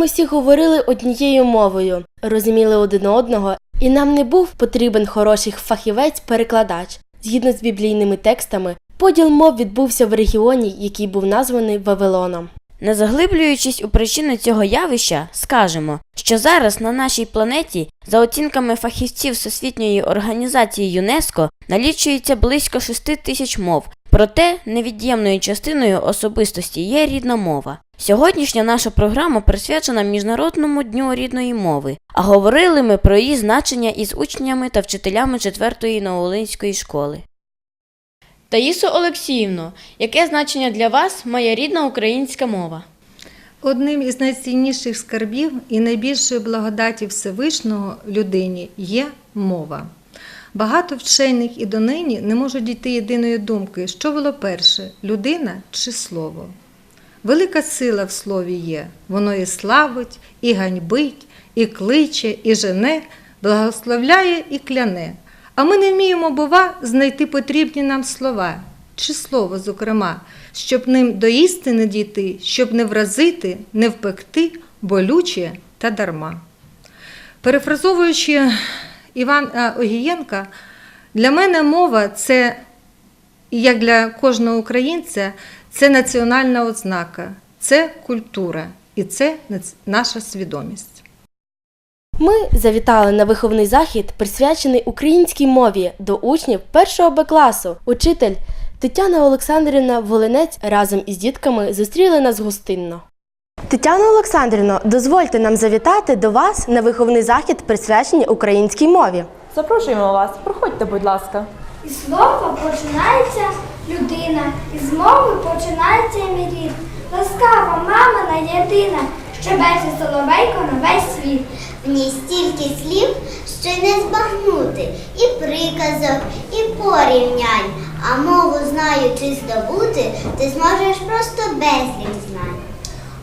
Ми всі говорили однією мовою, розуміли один одного, і нам не був потрібен хороший фахівець-перекладач. Згідно з біблійними текстами, поділ мов відбувся в регіоні, який був названий Вавилоном. Не заглиблюючись у причини цього явища, скажемо, що зараз на нашій планеті, за оцінками фахівців Всесвітньої організації ЮНЕСКО, налічується близько 6 тисяч мов. Проте невід'ємною частиною особистості є рідна мова. Сьогоднішня наша програма присвячена Міжнародному дню рідної мови, а говорили ми про її значення із учнями та вчителями 4-ї Новолинської школи. Таїсо Олексіївно, яке значення для вас моя рідна українська мова? Одним із найцінніших скарбів і найбільшої благодаті Всевишнього людині є мова. Багато вчених і донині не можуть дійти єдиної думки, що було перше людина чи слово. Велика сила в слові є, воно і славить, і ганьбить, і кличе, і жене, благословляє і кляне. А ми не вміємо, бува, знайти потрібні нам слова, чи слово, зокрема, щоб ним до істини дійти, щоб не вразити, не впекти, болюче та дарма. Перефразовуючи Івана Огієнка, для мене мова це, як для кожного українця, це національна ознака, це культура і це наша свідомість. Ми завітали на виховний захід, присвячений українській мові до учнів 1 Б класу. Учитель Тетяна Олександрівна Волинець разом із дітками зустріли нас гостинно. Тетяна Олександрівна, дозвольте нам завітати до вас на виховний захід, присвячений українській мові. Запрошуємо вас, проходьте, будь ласка. Із слова починається людина, із мови починається мій. Ласкава мамина єдина, щебече соловейко на весь світ. В ній стільки слів, що й не збагнути, і приказок, і порівнянь. А мову знаючи здобути, ти зможеш просто безліч знань.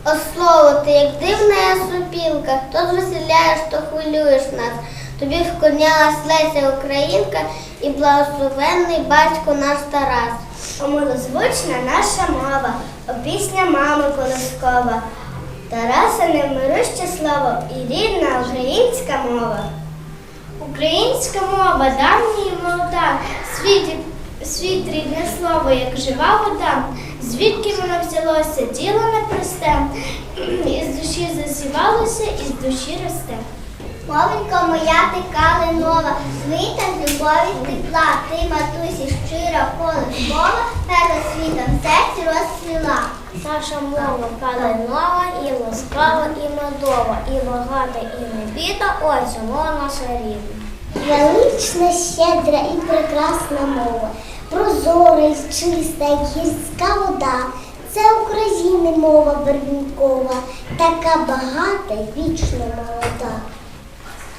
О слово, ти як дивна супілка, то звеселяєш, то хвилюєш нас. Тобі вклонялась Леся Українка і благословенний батько наш Тарас. О милозвучна наша мова, о пісня мами колискова. Тараса невмируще слово і рідна українська мова. Українська мова давня і молода, світ, світ рідне слово, як жива вода. Звідки воно взялося, діло непросте, із душі зазівалося, із душі росте. Мовенько моя ти калинова, свита з любові тепла, ти, матусі, щира колискова, перла світом в серці розцвіла. Наша мова калинова, і ласкава, і медова, і багата, і небіта, ось мова наша рідна. Велична, щедра і прекрасна мова, прозора і чиста, як гірська вода. Це України мова бервінкова, така багата й вічно молода.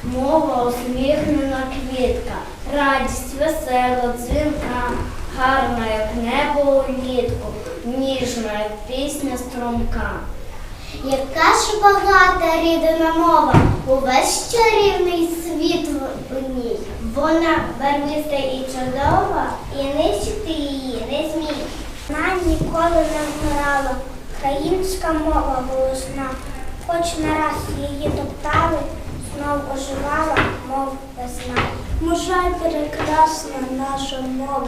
Мова усміхнена квітка, радість весела, дзвінка, гарна, як небо улітку, ніжна, як пісня струмка. Яка ж багата рідна мова, увесь чарівний світ у ній. Вона барвиста і чудова, І нищити її не зміг. вона ніколи не вмирала. Українська мова голосна, хоч не раз її топтали, знов оживала, мов весна. Мужай прекрасна наша мова,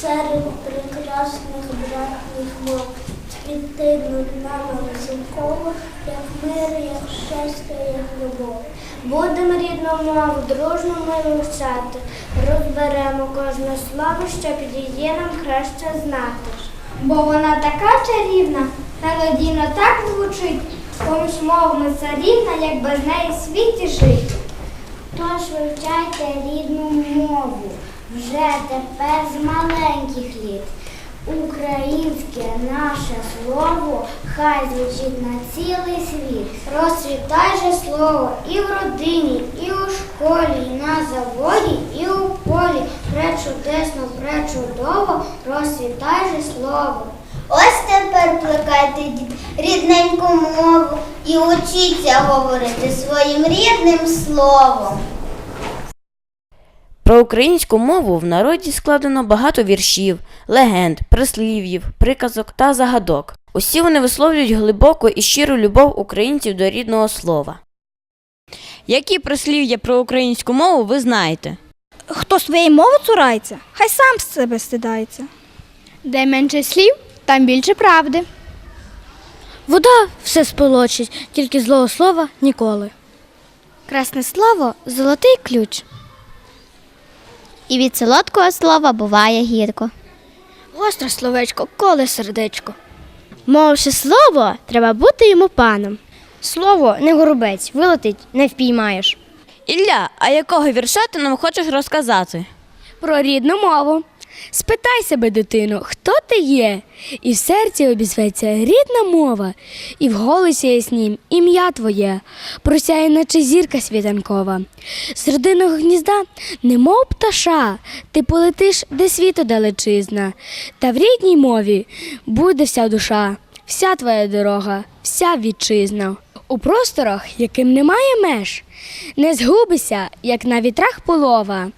серед прекрасних братних мов. Цвіти над нами високово, як мир, як щастя, як любов. Будемо рідну мову дружно ми вивчати, розберемо кожне слово, щоб її нам краще знати. Бо вона така чарівна, мелодійно так звучить, поміж мовами царівна, як без неї в світі жить. Тож вивчайте рідну мову вже тепер з маленьких літ. Українське наше слово хай звучить на цілий світ. Розцвітай же слово і в родині, і у школі, і на заводі, і у полі. Пречудесно, пречудово, розцвітай же слово. Тепер плекайте дід рідненьку мову і учіться говорити своїм рідним словом. Про українську мову в народі складено багато віршів, легенд, прислів'їв, приказок та загадок. Усі вони висловлюють глибоку і щиру любов українців до рідного слова. Які прислів'я про українську мову ви знаєте? Хто своєї мови цурається, хай сам з себе стидається. Де менше слів, там більше правди. Вода все сполочить, тільки злого слова ніколи. Красне слово золотий ключ. І від солодкого слова буває гірко. Гостре словечко, коле сердечко. Мовши слово, треба бути йому паном. Слово не горобець, вилетить, не впіймаєш. Ілля, а якого вірша ти нам хочеш розказати? Про рідну мову. Спитай себе, дитино, хто ти є? І в серці обізветься рідна мова, і в голосі яснім ім'я твоє, просяє, наче зірка світанкова. З родинного гнізда, немов пташа, ти полетиш, де світу далечизна, та в рідній мові буде вся душа, вся твоя дорога, вся вітчизна. У просторах, яким немає меж, не згубися, як на вітрах полова.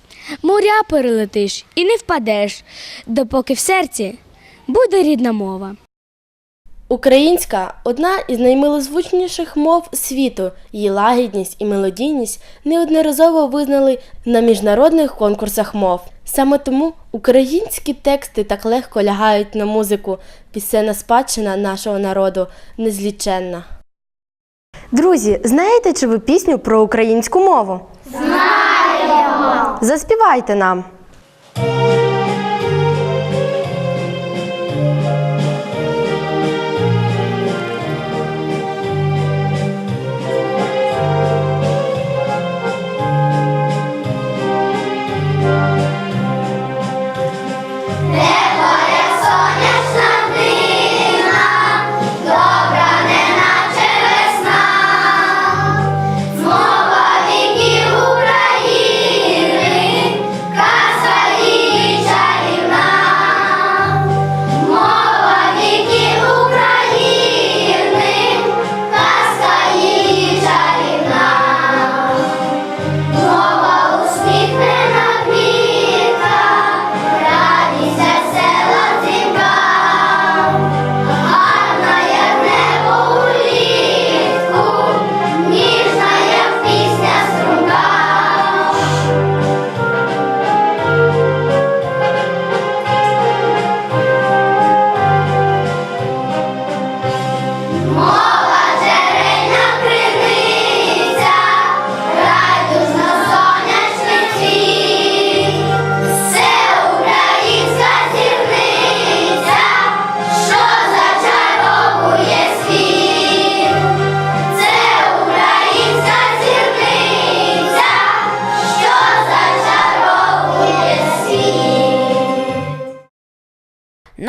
Моря перелетиш і не впадеш, допоки в серці буде рідна мова. Українська одна із наймилозвучніших мов світу. Її лагідність і мелодійність неодноразово визнали на міжнародних конкурсах мов. Саме тому українські тексти так легко лягають на музику. Пісенна спадщина нашого народу незліченна. Друзі, знаєте чи ви пісню про українську мову? Заспівайте нам.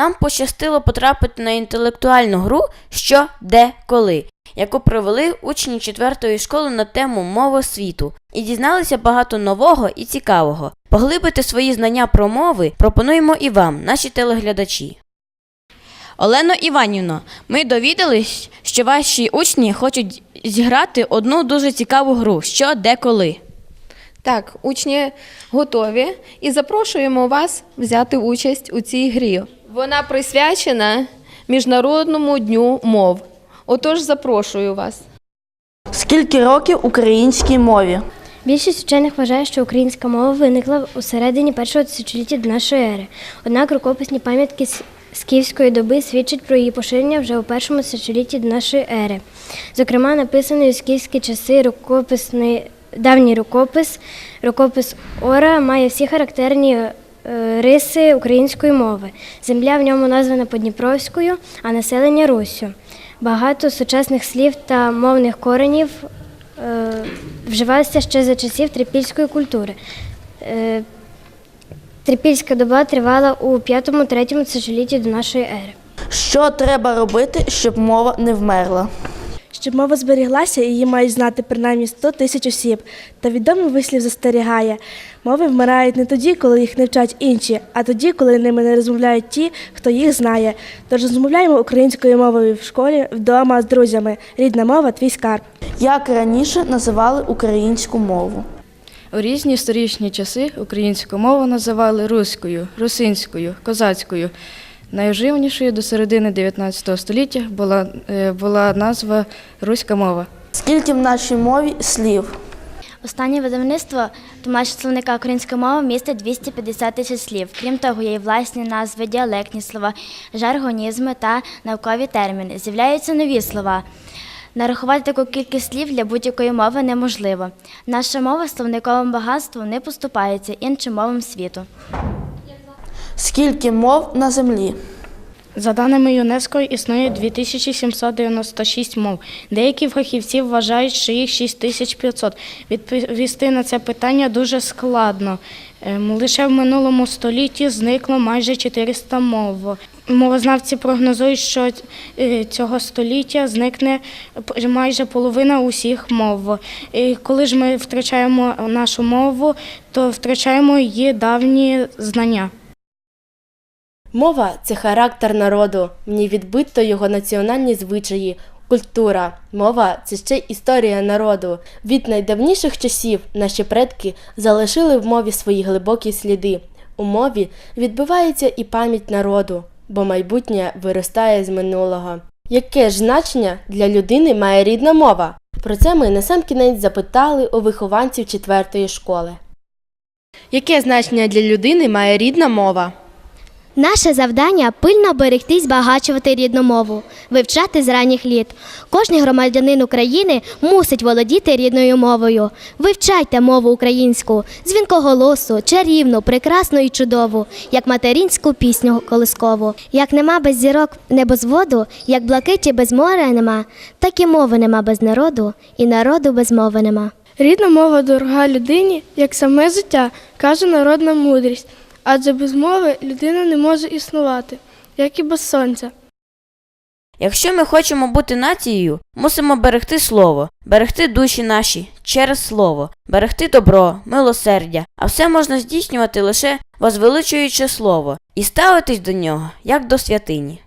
Нам пощастило потрапити на інтелектуальну гру Що, де, коли, яку провели учні четвертої школи на тему мови світу і дізналися багато нового і цікавого. Поглибити свої знання про мови пропонуємо і вам, наші телеглядачі. Олено Іванівно, ми довідались, що ваші учні хочуть зіграти одну дуже цікаву гру що, де, коли. Так, учні готові і запрошуємо вас взяти участь у цій грі. Вона присвячена Міжнародному дню мов. Отож, запрошую вас. Скільки років українській мові? Більшість вчених вважає, що українська мова виникла у середині першого тисячоліття до нашої ери. Однак рукописні пам'ятки з- скіфської доби свідчать про її поширення вже у першому тисячолітті до нашої ери. Зокрема, написаний у скіфські часи рукописний давній рукопис, рукопис Ора має всі характерні е, риси української мови. Земля в ньому названа Подніпровською, а населення Руссю. Багато сучасних слів та мовних коренів е, вживалися ще за часів трипільської культури. Е, Трипільська доба тривала у 5-3 тисячолітті до нашої ери. Що треба робити, щоб мова не вмерла? Щоб мова зберіглася, її мають знати принаймні 100 тисяч осіб. Та відомий вислів застерігає. Мови вмирають не тоді, коли їх не вчать інші, а тоді, коли ними не розмовляють ті, хто їх знає. Тож розмовляємо українською мовою в школі, вдома з друзями. Рідна мова твій скарб. Як раніше називали українську мову? У різні історичні часи українську мову називали руською, русинською, козацькою. Найоживнішою до середини 19 століття була, е, була назва руська мова. Скільки в нашій мові слів? Останнє видавництво Томаш словника української мови містить 250 тисяч слів. Крім того, є й власні назви, діалектні слова, жаргонізми та наукові терміни. З'являються нові слова. Нарахувати таку кількість слів для будь-якої мови неможливо. Наша мова словниковим багатством не поступається іншим мовам світу. Скільки мов на землі? За даними ЮНЕСКО, існує 2796 мов. Деякі фахівці вважають, що їх 6500. Відповісти на це питання дуже складно. Ем, Лише в минулому столітті зникло майже 400 мов. Мовознавці прогнозують, що е, цього століття зникне майже половина усіх мов. І коли ж ми втрачаємо нашу мову, то втрачаємо її давні знання. Мова це характер народу, в ній відбито його національні звичаї, культура. Мова це ще історія народу. Від найдавніших часів наші предки залишили в мові свої глибокі сліди. У мові відбивається і пам'ять народу, бо майбутнє виростає з минулого. Яке ж значення для людини має рідна мова? Про це ми насамкінець запитали у вихованців четвертої школи. Яке значення для людини має рідна мова? Наше завдання пильно берегти і збагачувати рідну мову, вивчати з ранніх літ. Кожний громадянин України мусить володіти рідною мовою. Вивчайте мову українську, дзвінкоголосу, чарівну, прекрасну і чудову, як материнську пісню колискову. Як нема без зірок небозводу, як блакиті без моря нема, так і мови нема без народу, і народу без мови нема. Рідна мова дорога людині, як саме життя, каже народна мудрість. Адже без мови людина не може існувати, як і без сонця. Якщо ми хочемо бути нацією, мусимо берегти слово, берегти душі наші через слово, берегти добро, милосердя, а все можна здійснювати лише возвеличуючи слово і ставитись до нього як до святині.